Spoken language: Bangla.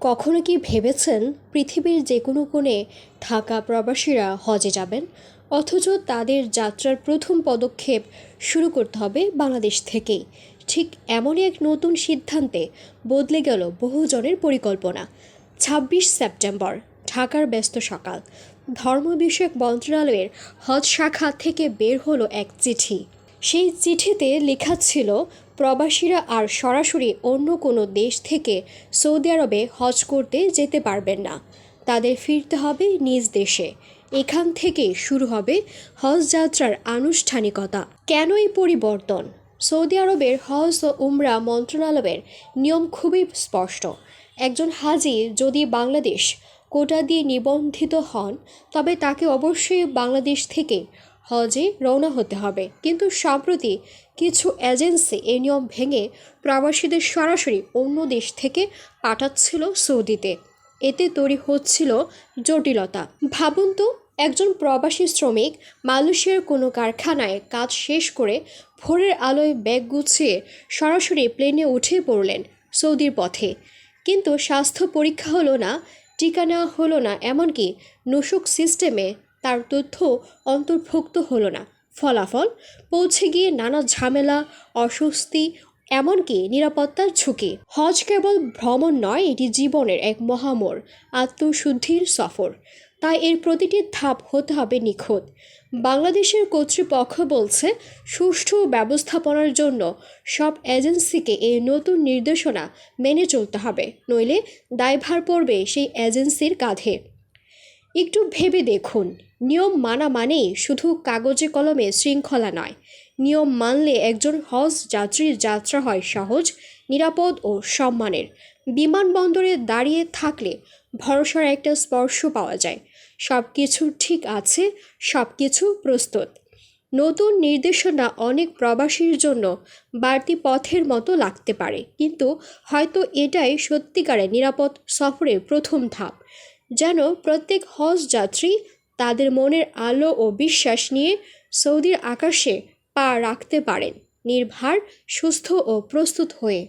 কখনো কি ভেবেছেন পৃথিবীর যে কোনো কোণে থাকা প্রবাসীরা হজে যাবেন? অথচ তাদের যাত্রার প্রথম পদক্ষেপ শুরু করতে হবে বাংলাদেশ থেকেই। ঠিক এমনই এক নতুন সিদ্ধান্তে বদলে গেল বহুজনের পরিকল্পনা। ছাব্বিশ সেপ্টেম্বর, ঢাকার ব্যস্ত সকাল। ধর্ম বিষয়ক মন্ত্রণালয়ের হজ শাখা থেকে বের হলো এক চিঠি। সেই চিঠিতে লেখা ছিল প্রবাসীরা আর সরাসরি অন্য কোনো দেশ থেকে সৌদি আরবে হজ করতে যেতে পারবেন না। তাদের ফিরতে হবে নিজ দেশে। এখান থেকে শুরু হবে হজ যাত্রার আনুষ্ঠানিকতা। কেন এই পরিবর্তন? সৌদি আরবের হজ ও উমরা মন্ত্রণালয়ের নিয়ম খুবই স্পষ্ট। একজন হাজি যদি বাংলাদেশ কোটা দিয়ে নিবন্ধিত হন, তবে তাকে অবশ্যই বাংলাদেশ থেকে হজে রওনা হতে হবে। কিন্তু সম্প্রতি কিছু এজেন্সি এই নিয়ম ভেঙে প্রবাসীদের সরাসরি অন্য দেশ থেকে পাঠাচ্ছিল সৌদিতে। এতে তৈরি হচ্ছিল জটিলতা। ভাবুন তো, একজন প্রবাসী শ্রমিক মালয়েশিয়ার কোনো কারখানায় কাজ শেষ করে ভোরের আলোয় ব্যাগ গুছিয়ে সরাসরি প্লেনে উঠে পড়লেন সৌদির পথে। কিন্তু স্বাস্থ্য পরীক্ষা হলো না, টিকা নেওয়া হলো না, এমনকি নুসুক সিস্টেমে তার তথ্য অন্তর্ভুক্ত হলো না। ফলাফল, পৌঁছে গিয়ে নানা ঝামেলা, অস্বস্তি, এমনকি নিরাপত্তার ঝুঁকি। হজ কেবল ভ্রমণ নয়, এটি জীবনের এক মহামোড়, আত্মশুদ্ধির সফর। তাই এর প্রতিটি ধাপ হতে হবে নিখুঁত। বাংলাদেশের কর্তৃপক্ষ বলছে, সুষ্ঠু ব্যবস্থাপনার জন্য সব এজেন্সিকে এই নতুন নির্দেশনা মেনে চলতে হবে। নইলে দায়ভার পড়বে সেই এজেন্সির কাঁধে। একটু ভেবে দেখুন। নিয়ম মানা মানেই শুধু কাগজে কলমে শৃঙ্খলা নয়। নিয়ম মানলে একজন হজ যাত্রীর যাত্রা হয় সহজ, নিরাপদ ও সম্মানের। বিমানবন্দরে দাঁড়িয়ে থাকলে ভরসার একটা স্পর্শ পাওয়া যায়। সব কিছু ঠিক আছে সব কিছু প্রস্তুত। নতুন নির্দেশনা অনেক প্রবাসীর জন্য বাড়তি পথের মতো লাগতে পারে। কিন্তু হয়তো এটাই সত্যিকারের নিরাপদ সফরের প্রথম ধাপ। যেন প্রত্যেক হজ যাত্রী তাদের মনের আলো ও বিশ্বাস নিয়ে সৌদির আকাশে পা রাখতে পারেন। নির্ভার, সুস্থ ও প্রস্তুত হয়ে